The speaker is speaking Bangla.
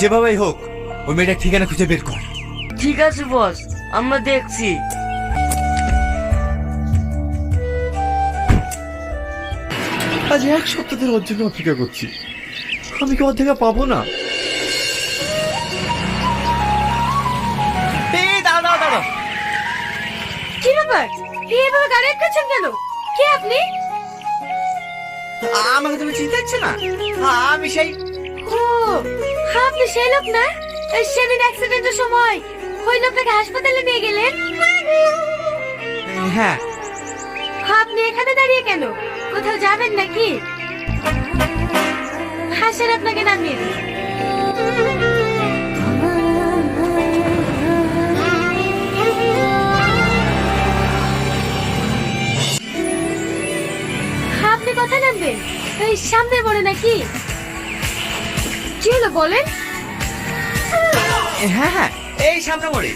যেভাবেই হোক ওই মেয়েটার ঠিকানা খুঁজে বের কর। ঠিক আছে বস। আমরা দেখছি। আজ এক সপ্তাহ ধরে ওর জন্য অপেক্ষা করছি। আমি কি ওর থেকে পাবো না? এই দাঁড়া দাঁড়া দাঁড়া কি ব্যাপার? গাড়ি আটকাচ্ছেন কেন? কে আপনি? আমাকে তুমি চিনতে পারছ না? আমি সেই ও আপনি সেই লোক না? সেদিন অ্যাক্সিডেন্টের সময় ওই লোকটাকে হাসপাতালে নিয়ে গেলেন? হ্যাঁ। আপনি এখানে দাঁড়িয়ে কেন? কোথাও যাবেন নাকি? হাসের আপনাকে নামিয়ে দিই আপনি কথা নামবেন এই সামনে পড়ে নাকি? কি হলো বলেন? হ্যাঁ হ্যাঁ এই সামনে মোড়ে